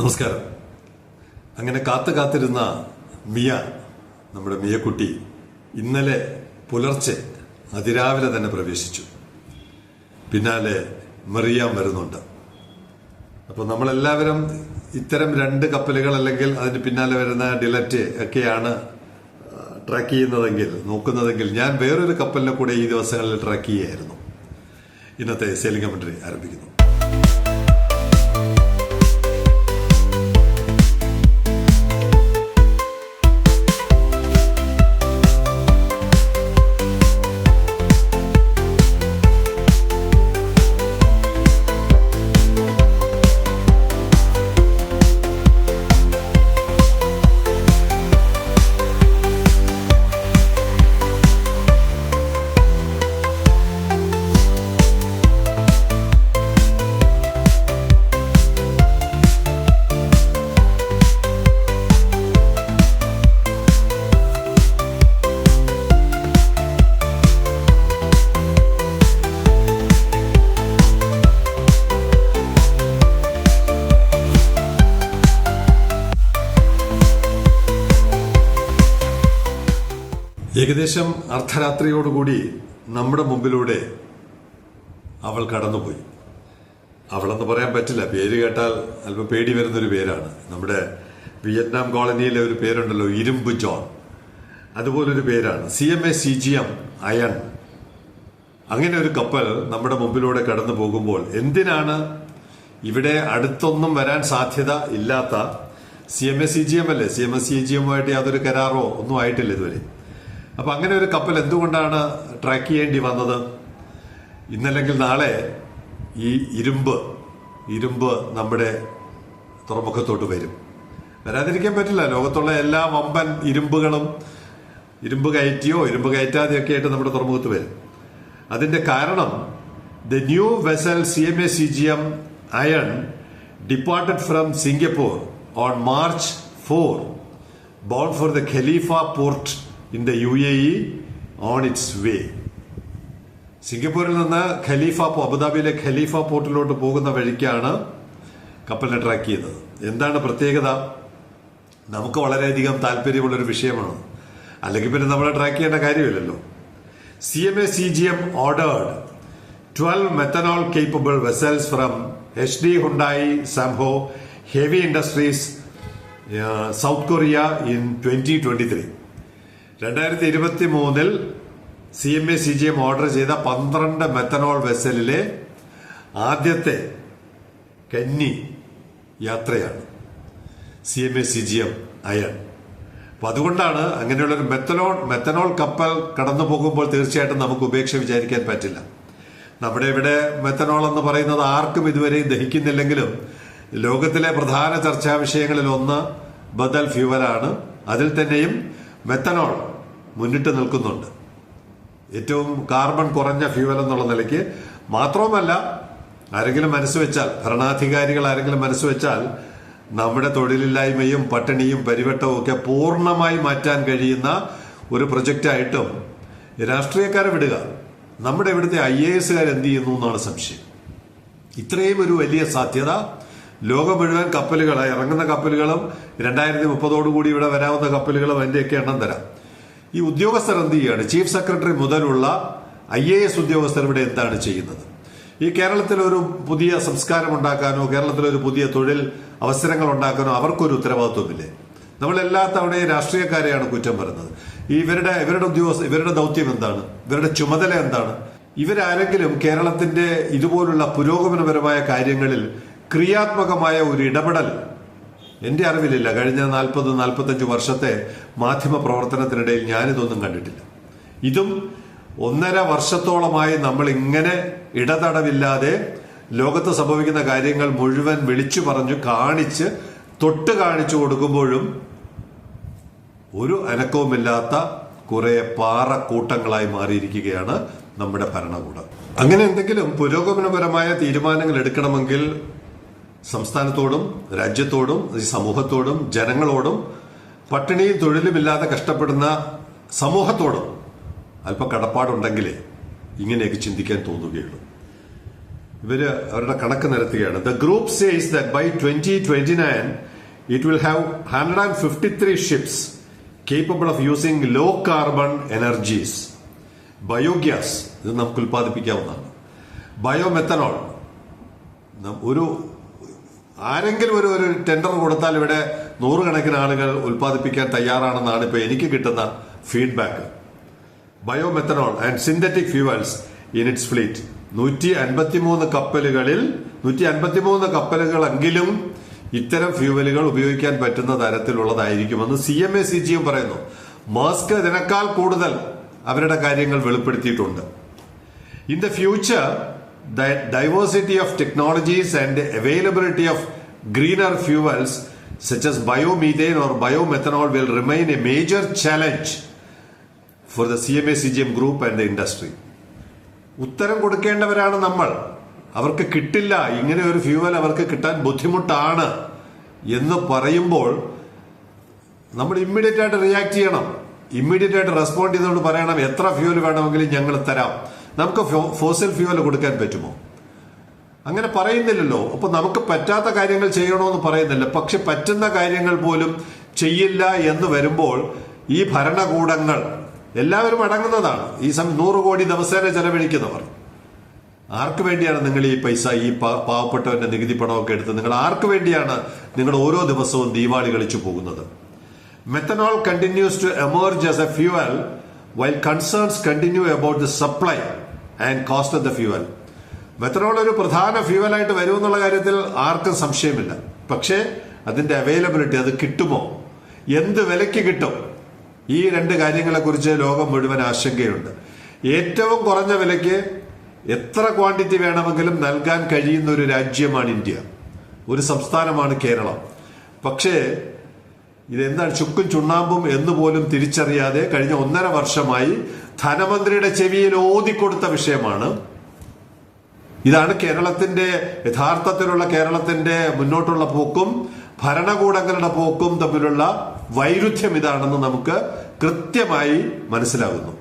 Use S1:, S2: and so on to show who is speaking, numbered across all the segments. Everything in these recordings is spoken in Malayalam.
S1: നമസ്കാരം. അങ്ങനെ കാത്തു കാത്തിരുന്ന മിയ നമ്മുടെ മിയക്കുട്ടി ഇന്നലെ പുലർച്ചെ അതിരാവിലെ തന്നെ പ്രവേശിച്ചു. പിന്നാലെ മെറിയാൻ വരുന്നുണ്ട്. അപ്പോൾ നമ്മളെല്ലാവരും ഇത്തരം രണ്ട് കപ്പലുകൾ അല്ലെങ്കിൽ അതിന് പിന്നാലെ വരുന്ന ഡിലറ്റ് ഒക്കെയാണ് ട്രാക്ക് ചെയ്യുന്നതെങ്കിൽ നോക്കുന്നതെങ്കിൽ ഞാൻ വേറൊരു കപ്പലിനെ കൂടെ ഈ ദിവസങ്ങളിൽ ട്രാക്ക് ചെയ്യായിരുന്നു ഇന്നത്തെ സെയിലിംഗ് കമൻട്രി ആരംഭിക്കുന്നു. ഏകദേശം അർദ്ധരാത്രിയോടുകൂടി നമ്മുടെ മുമ്പിലൂടെ അവൾ കടന്നുപോയി. അവളെന്ന് പറയാൻ പറ്റില്ല. പേര് കേട്ടാൽ അല്പം പേടി വരുന്നൊരു പേരാണ്. നമ്മുടെ വിയറ്റ്നാം കോളനിയിലെ ഒരു പേരുണ്ടല്ലോ ഇരുമ്പ് ജോൺ. അതുപോലൊരു പേരാണ്. C M A C G M iron. അങ്ങനെ ഒരു കപ്പൽ നമ്മുടെ മുമ്പിലൂടെ കടന്നു പോകുമ്പോൾ എന്തിനാണ് ഇവിടെ അടുത്തൊന്നും വരാൻ സാധ്യത ഇല്ലാത്ത C M A C G M അല്ലേ? C M S C G എമ്മുമായിട്ട് യാതൊരു കരാറോ ഒന്നും ആയിട്ടില്ല ഇതുവരെ. അപ്പൊ അങ്ങനെ ഒരു കപ്പൽ എന്തുകൊണ്ടാണ് ട്രാക്ക് ചെയ്യേണ്ടി വന്നത്? ഇന്നല്ലെങ്കിൽ നാളെ ഈ ഇരുമ്പ് ഇരുമ്പ് നമ്മുടെ തുറമുഖത്തോട്ട് വരും. വരാതിരിക്കാൻ പറ്റില്ല. ലോകത്തുള്ള എല്ലാ വമ്പൻ ഇരുമ്പുകളും ഇരുമ്പ് കയറ്റിയോ ഇരുമ്പ് കയറ്റാതെയൊക്കെ ആയിട്ട് നമ്മുടെ തുറമുഖത്ത് വരും. അതിന്റെ കാരണം the new vessel C M A C G M iron departed from Singapore on March four bound for the Khalifa port in the U A E on its way സിംഗപ്പൂരിൽ നിന്ന് ഖലീഫ അബുദാബിയിലെ ഖലീഫ പോർട്ടിലോട്ട് പോകുന്ന വഴിക്കാണ് കപ്പലിനെ ട്രാക്ക് ചെയ്തത്. എന്താണ് പ്രത്യേകത? നമുക്ക് വളരെയധികം താല്പര്യമുള്ളൊരു വിഷയമാണ്. അല്ലെങ്കിൽ പിന്നെ നമ്മളെ ട്രാക്ക് ചെയ്യേണ്ട കാര്യമില്ലല്ലോ. C M A C G M ordered twelve methanol capable vessels from H D Hyundai Samho Heavy Industries South Korea in twenty twenty three രണ്ടായിരത്തി ഇരുപത്തി മൂന്നിൽ C M A C G M order ചെയ്ത പന്ത്രണ്ട് മെത്തനോൾ വെസലിലെ ആദ്യത്തെ കന്നി യാത്രയാണ്. C M A C G M iron അപ്പൊ അതുകൊണ്ടാണ് അങ്ങനെയുള്ളൊരു മെത്തനോൾ മെത്തനോൾ കപ്പൽ കടന്നു പോകുമ്പോൾ തീർച്ചയായിട്ടും നമുക്ക് ഉപേക്ഷ വിചാരിക്കാൻ പറ്റില്ല. നമ്മുടെ ഇവിടെ മെത്തനോൾ എന്ന് പറയുന്നത് ആർക്കും ഇതുവരെയും ദഹിക്കുന്നില്ലെങ്കിലും ലോകത്തിലെ പ്രധാന ചർച്ചാ വിഷയങ്ങളിൽ ഒന്ന് ബദൽ ഫ്യൂവലാണ്. അതിൽ തന്നെയും മെത്തനോൾ മുന്നിട്ട് നിൽക്കുന്നുണ്ട്. ഏറ്റവും കാർബൺ കുറഞ്ഞ ഫ്യൂവൽ എന്നുള്ള നിലയ്ക്ക് മാത്രവുമല്ല ആരെങ്കിലും മനസ്സ് വെച്ചാൽ ഭരണാധികാരികൾ ആരെങ്കിലും മനസ്സ് വെച്ചാൽ നമ്മുടെ തൊഴിലില്ലായ്മയും പട്ടിണിയും പരിവട്ടവും ഒക്കെ പൂർണമായി മാറ്റാൻ കഴിയുന്ന ഒരു പ്രൊജക്റ്റായിട്ടും രാഷ്ട്രീയക്കാരെ വിടുക. നമ്മുടെ ഇവിടുത്തെ ഐ എ എസുകാർ എന്ത് ചെയ്യുന്നു എന്നാണ് സംശയം. ഇത്രയും ഒരു വലിയ സാധ്യത. ലോകം മുഴുവൻ കപ്പലുകൾ ഇറങ്ങുന്ന കപ്പലുകളും രണ്ടായിരത്തി മുപ്പതോടുകൂടി ഇവിടെ വരാവുന്ന കപ്പലുകളും അതിന്റെയൊക്കെ എണ്ണം തരാം. ഈ ഉദ്യോഗസ്ഥർ എന്ത് ചെയ്യുകയാണ് ചീഫ് സെക്രട്ടറി മുതലുള്ള ഐ എ എസ് ഉദ്യോഗസ്ഥർ ഇവിടെ എന്താണ് ചെയ്യുന്നത്? ഈ കേരളത്തിൽ ഒരു പുതിയ സംസ്കാരം ഉണ്ടാക്കാനോ കേരളത്തിൽ ഒരു പുതിയ തൊഴിൽ അവസരങ്ങൾ ഉണ്ടാക്കാനോ അവർക്കൊരു ഉത്തരവാദിത്വമില്ലേ? നമ്മൾ എല്ലാ തവണയും രാഷ്ട്രീയക്കാരെയാണ് കുറ്റം പറയുന്നത്. ഇവരുടെ ഇവരുടെ ഉദ്യോഗസ്ഥ ഇവരുടെ ദൗത്യം എന്താണ്? ഇവരുടെ ചുമതല എന്താണ്? ഇവരാരെങ്കിലും കേരളത്തിന്റെ ഇതുപോലുള്ള പുരോഗമനപരമായ കാര്യങ്ങളിൽ ക്രിയാത്മകമായ ഒരു ഇടപെടൽ എന്റെ അറിവിലില്ല. കഴിഞ്ഞ നാൽപ്പത് നാൽപ്പത്തഞ്ച് വർഷത്തെ മാധ്യമ പ്രവർത്തനത്തിനിടയിൽ ഞാനിതൊന്നും കണ്ടിട്ടില്ല. ഇതും ഒന്നര വർഷത്തോളമായി നമ്മൾ ഇങ്ങനെ ഇടതടവില്ലാതെ ലോകത്ത് സംഭവിക്കുന്ന കാര്യങ്ങൾ മുഴുവൻ വിളിച്ചു പറഞ്ഞു കാണിച്ച് തൊട്ട് കാണിച്ചു കൊടുക്കുമ്പോഴും ഒരു അനക്കവുമില്ലാത്ത കുറെ പാറക്കൂട്ടങ്ങളായി മാറിയിരിക്കുകയാണ് നമ്മുടെ ഭരണകൂടം. അങ്ങനെ എന്തെങ്കിലും പുരോഗമനപരമായ തീരുമാനങ്ങൾ എടുക്കണമെങ്കിൽ സംസ്ഥാനത്തോടും രാജ്യത്തോടും ഈ സമൂഹത്തോടും ജനങ്ങളോടും പട്ടിണിയും തൊഴിലുമില്ലാതെ കഷ്ടപ്പെടുന്ന സമൂഹത്തോടും അല്പം കടപ്പാടുണ്ടെങ്കിലേ ഇങ്ങനെയൊക്കെ ചിന്തിക്കാൻ തോന്നുകയുള്ളൂ. ഇവർ അവരുടെ കണക്ക് നിരത്തുകയാണ്. The group says that by twenty twenty nine it will have hundred and fifty three ships capable of using low carbon energies biogas ഇത് നമുക്ക് ഉൽപ്പാദിപ്പിക്കാവുന്നതാണ്. ബയോമെത്തനോൾ ഒരു ആരെങ്കിലും ഒരു ഒരു ടെൻഡർ കൊടുത്താൽ ഇവിടെ നൂറുകണക്കിന് ആളുകൾ ഉൽപ്പാദിപ്പിക്കാൻ തയ്യാറാണെന്നാണ് ഇപ്പോൾ എനിക്ക് കിട്ടുന്ന feedback biomethanol and synthetic fuels in its fleet നൂറ്റി അൻപത്തിമൂന്ന് കപ്പലുകളിൽ നൂറ്റി അൻപത്തിമൂന്ന് കപ്പലുകളെങ്കിലും ഇത്തരം ഫ്യൂവലുകൾ ഉപയോഗിക്കാൻ പറ്റുന്ന തരത്തിലുള്ളതായിരിക്കുമെന്ന് സി എം എ സി ജിയും പറയുന്നു. മാസ്ക് ഇതിനേക്കാൾ കൂടുതൽ അവരുടെ കാര്യങ്ങൾ വെളിപ്പെടുത്തിയിട്ടുണ്ട്. In the future, the diversity of technologies and availability of greener fuels such as biomethane or biomethanol will remain a major challenge for the CMA CGM group and the industry. ഉത്തരം കൊടുക്കേണ്ടവരാണ് നമ്മൾ അവർക്ക് കിട്ടില്ല ഇങ്ങനെ ഒരു ഫ്യൂവൽ അവർക്ക് കിട്ടാൻ ബുദ്ധിമുട്ടാണ് എന്ന് പറയുമ്പോൾ നമ്മൾ ഇമ്മീഡിയറ്റ് ആയിട്ട് റിയാക്ട് ചെയ്യണം ഇമ്മീഡിയറ്റ് ആയിട്ട് റെസ്പോണ്ട് ചെയ്തുകൊണ്ട് പറയണം എത്ര ഫ്യൂവൽ വേണമെങ്കിലും ഞങ്ങൾ തരാം നമുക്ക് ഫോസിൽ ഫ്യൂവൽ കൊടുക്കാൻ പറ്റുമോ? അങ്ങനെ പറയുന്നില്ലല്ലോ. അപ്പൊ നമുക്ക് പറ്റാത്ത കാര്യങ്ങൾ ചെയ്യണമെന്ന് പറയുന്നില്ല. പക്ഷെ പറ്റുന്ന കാര്യങ്ങൾ പോലും ചെയ്യില്ല എന്ന് വരുമ്പോൾ ഈ ഭരണകൂടങ്ങൾ എല്ലാവരും അടങ്ങുന്നതാണ്. ഈ സമയം നൂറ് കോടി ദിവസേന ചെലവഴിക്കുന്നവർ. ആർക്കു വേണ്ടിയാണ് നിങ്ങൾ ഈ പൈസ ഈ പാവപ്പെട്ടവന്റെ നികുതി പണമൊക്കെ എടുത്ത് നിങ്ങൾ ആർക്കു വേണ്ടിയാണ് നിങ്ങൾ ഓരോ ദിവസവും ദീപാവലി കളിച്ചു പോകുന്നത്? Methanol continues to emerge as a fuel while concerns continue about the supply and cost of the fuel methanol ഒരു പ്രധാന ഫ്യൂവലായിട്ട് വരുമെന്നുള്ള കാര്യത്തിൽ ആർക്കും സംശയമില്ല. പക്ഷേ അതിന്റെ അവൈലബിലിറ്റി അത് കിട്ടുമോ? എന്ത് വിലയ്ക്ക് കിട്ടും? ഈ രണ്ട് കാര്യങ്ങളെക്കുറിച്ച് ലോകം മുഴുവൻ ആശങ്കയുണ്ട്. ഏറ്റവും കുറഞ്ഞ വിലയ്ക്ക് എത്ര ക്വാണ്ടിറ്റി വേണമെങ്കിലും നൽകാൻ കഴിയുന്ന ഒരു രാജ്യമാണ് ഇന്ത്യ. ഒരു സംസ്ഥാനമാണ് കേരളം. പക്ഷേ ഇതെന്താണ് ചുക്കും ചുണ്ണാമ്പും എന്ന് പോലും തിരിച്ചറിയാതെ കഴിഞ്ഞ ഒന്നര വർഷമായി ധനമന്ത്രിയുടെ ചെവിയിൽ ഓതിക്കൊടുത്ത വിഷയമാണ്. ഇതാണ് കേരളത്തിന്റെ യഥാർത്ഥത്തിലുള്ള കേരളത്തിന്റെ മുന്നോട്ടുള്ള പോക്കും ഭരണകൂടങ്ങളുടെ പോക്കും തമ്മിലുള്ള വൈരുദ്ധ്യം ഇതാണെന്ന് നമുക്ക് കൃത്യമായി മനസ്സിലാകുന്നു.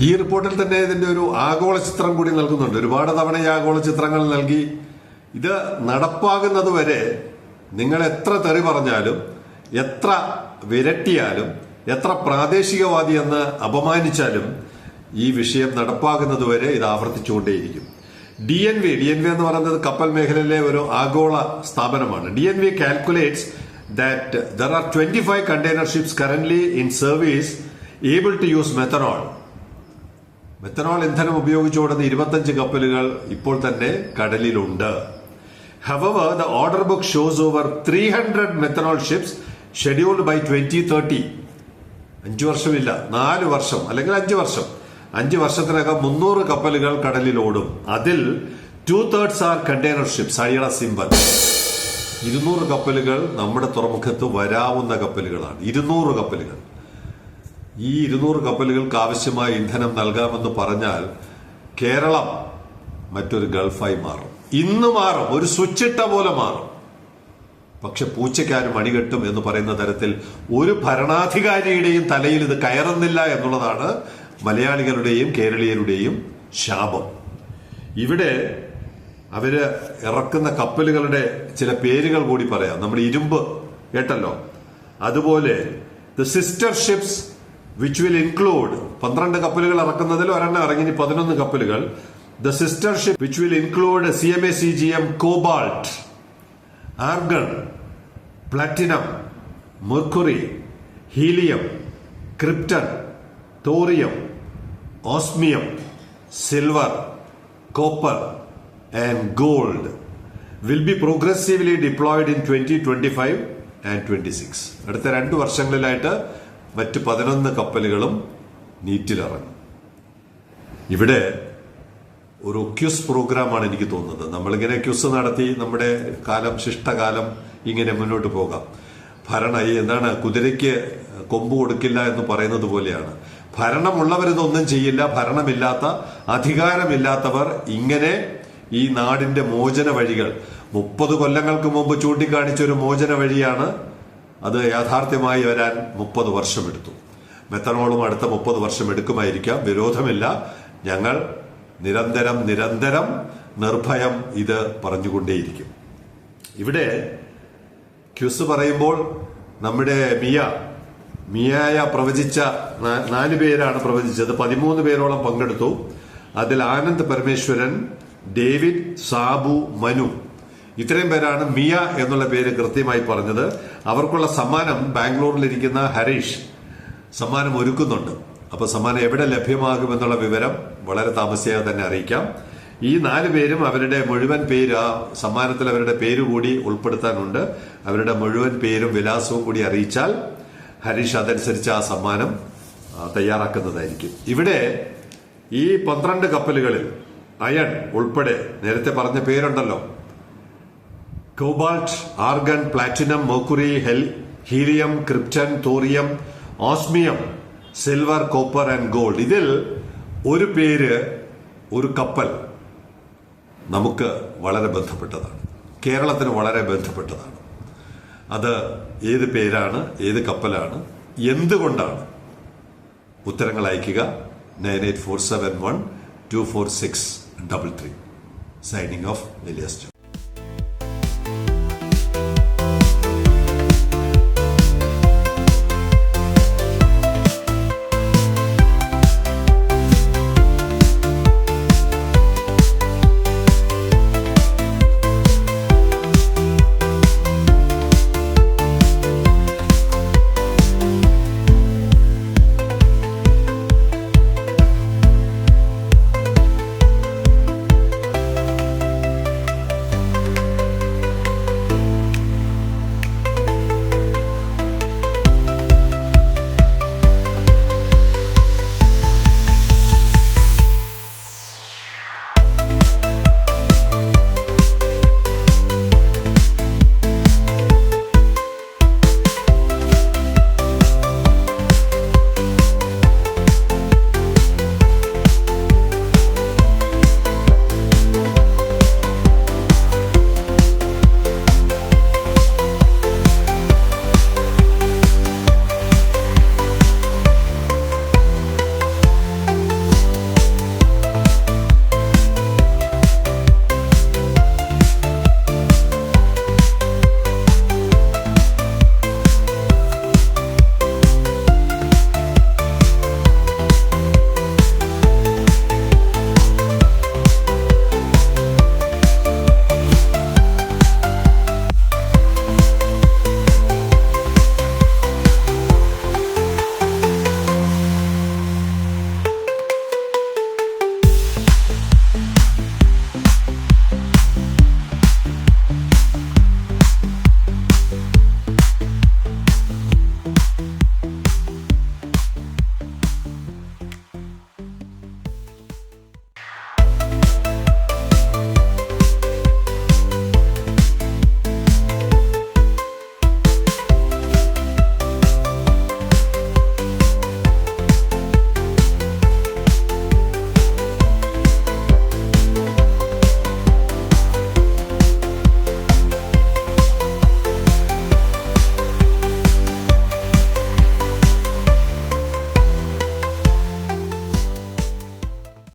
S1: ഈ റിപ്പോർട്ടിൽ തന്നെ ഇതിന്റെ ഒരു ആഗോള ചിത്രം കൂടി നൽകുന്നുണ്ട്. ഒരുപാട് തവണ ഈ ആഗോള ചിത്രങ്ങൾ നൽകി. ഇത് നടപ്പാകുന്നത് വരെ നിങ്ങൾ എത്ര തെറി പറഞ്ഞാലും എത്ര വിരട്ടിയാലും എത്ര പ്രാദേശികവാദി എന്ന് അപമാനിച്ചാലും ഈ വിഷയം നടപ്പാക്കുന്നതുവരെ ഇത് ആവർത്തിച്ചുകൊണ്ടേയിരിക്കും. D N V D N V എന്ന് പറയുന്നത് കപ്പൽ മേഖലയിലെ ഒരു ആഗോള സ്ഥാപനമാണ്. D N V calculates that there are twenty five container ships current in service able to use methanol methanol ഇന്ധനം ഉപയോഗിച്ചോടുന്ന ഇരുപത്തഞ്ച് കപ്പലുകൾ ഇപ്പോൾ തന്നെ കടലിലുണ്ട്. However the order book shows over three hundred methanol ships scheduled by twenty thirty അഞ്ചു വർഷമില്ല നാല് വർഷം അല്ലെങ്കിൽ അഞ്ചു വർഷം. അഞ്ച് വർഷത്തിനകം മുന്നൂറ് കപ്പലുകൾ കടലിൽ ഓടും അതിൽ two thirds are container ships അഴിയള സിമ്പൽ. ഇരുന്നൂറ് കപ്പലുകൾ നമ്മുടെ തുറമുഖത്ത് വരാവുന്ന കപ്പലുകളാണ്. ഇരുന്നൂറ് കപ്പലുകൾ. ഈ ഇരുന്നൂറ് കപ്പലുകൾക്ക് ആവശ്യമായ ഇന്ധനം നൽകാമെന്ന് പറഞ്ഞാൽ കേരളം മറ്റൊരു ഗൾഫായി മാറും. ഇന്ന് മാറും. ഒരു സ്വിച്ചിട്ട പോലെ മാറും. പക്ഷെ പൂച്ചയ്ക്കാരും മണികെട്ടും എന്ന് പറയുന്ന തരത്തിൽ ഒരു ഭരണാധികാരിയുടെയും തലയിൽ ഇത് കയറുന്നില്ല എന്നുള്ളതാണ് മലയാളികളുടെയും കേരളീയരുടെയും ശാപം. ഇവിടെ അവർ ഇറക്കുന്ന കപ്പലുകളുടെ ചില പേരുകൾ കൂടി പറയാം. നമ്മുടെ ഇരുമ്പ് കേട്ടല്ലോ. അതുപോലെ the sister ships which will include പന്ത്രണ്ട് കപ്പലുകൾ ഇറക്കുന്നതിൽ ഒരെണ്ണം ഇറങ്ങി. പതിനൊന്ന് കപ്പലുകൾ. The sister ship which will include C M A C G M cobalt argon platinum mercury helium krypton thorium osmium silver copper and gold will be progressively deployed in twenty twenty five and twenty six അടുത്ത രണ്ട് വർഷങ്ങളിലായിട്ട് മറ്റ് പതിനൊന്ന് കപ്പലുകളും നീറ്റിലിറങ്ങും. ഇവിടെ ഒരു ക്യുസ് പ്രോഗ്രാമാണ് എനിക്ക് തോന്നുന്നത്. നമ്മളിങ്ങനെ ക്യുസ് നടത്തി നമ്മുടെ കാലം ശിഷ്ടകാലം ഇങ്ങനെ മുന്നോട്ട് പോകാം. ഭരണ ഈ എന്താണ് കുതിരയ്ക്ക് കൊമ്പ് കൊടുക്കില്ല എന്ന് പറയുന്നത് പോലെയാണ്. ഭരണമുള്ളവരിതൊന്നും ചെയ്യില്ല ഭരണമില്ലാത്ത അധികാരമില്ലാത്തവർ ഇങ്ങനെ ഈ നാടിന്റെ മോചന വഴികൾ. മുപ്പത് കൊല്ലങ്ങൾക്ക് മുമ്പ് ചൂണ്ടിക്കാണിച്ച ഒരു മോചന വഴിയാണ് അത് യാഥാർത്ഥ്യമായി വരാൻ മുപ്പത് വർഷമെടുത്തു. മെത്തനോളും അടുത്ത മുപ്പത് വർഷം എടുക്കുമായിരിക്കാം വിരോധമില്ല. ഞങ്ങൾ നിരന്തരം നിരന്തരം നിർഭയം ഇത് പറഞ്ഞുകൊണ്ടേയിരിക്കും. ഇവിടെ ക്യുസ് പറയുമ്പോൾ നമ്മുടെ മിയ മിയായ പ്രവചിച്ച നാലു പേരാണ് പ്രവചിച്ചത്. പതിമൂന്ന് പേരോളം പങ്കെടുത്തു. അതിൽ ആനന്ദ് പരമേശ്വരൻ ഡേവിഡ് സാബു മനു. ഇത്രയും പേരാണ് മിയ എന്നുള്ള പേര് കൃത്യമായി പറഞ്ഞത്. അവർക്കുള്ള സമ്മാനം ബാംഗ്ലൂരിലിരിക്കുന്ന ഹരീഷ് സമ്മാനം ഒരുക്കുന്നുണ്ട്. അപ്പോൾ സമ്മാനം എവിടെ ലഭ്യമാകുമെന്നുള്ള വിവരം വളരെ താമസിയാതെ തന്നെ അറിയിക്കാം. ഈ നാല് പേരും അവരുടെ മുഴുവൻ പേര് ആ സമ്മാനത്തിൽ അവരുടെ പേര് കൂടി ഉൾപ്പെടുത്താനുണ്ട്. അവരുടെ മുഴുവൻ പേരും വിലാസവും കൂടി അറിയിച്ചാൽ ഹരീഷ് അതനുസരിച്ച് ആ സമ്മാനം തയ്യാറാക്കുന്നതായിരിക്കും. ഇവിടെ ഈ പന്ത്രണ്ട് കപ്പലുകളിൽ അയൺ ഉൾപ്പെടെ നേരത്തെ പറഞ്ഞ പേരുണ്ടല്ലോ. Cobalt argon platinum mercury hell helium krypton thorium osmium silver copper and gold. ഇതിൽ ഒരു പേര് ഒരു കപ്പൽ നമുക്ക് വളരെ ബന്ധപ്പെട്ടതാണ്. കേരളത്തിന് വളരെ ബന്ധപ്പെട്ടതാണ്. അത് ഏത് പേരാണ് ഏത് കപ്പലാണ് എന്തുകൊണ്ടാണ്? ഉത്തരങ്ങൾ അയക്കുക nine eight four seven one two four six double three. Signing off Elias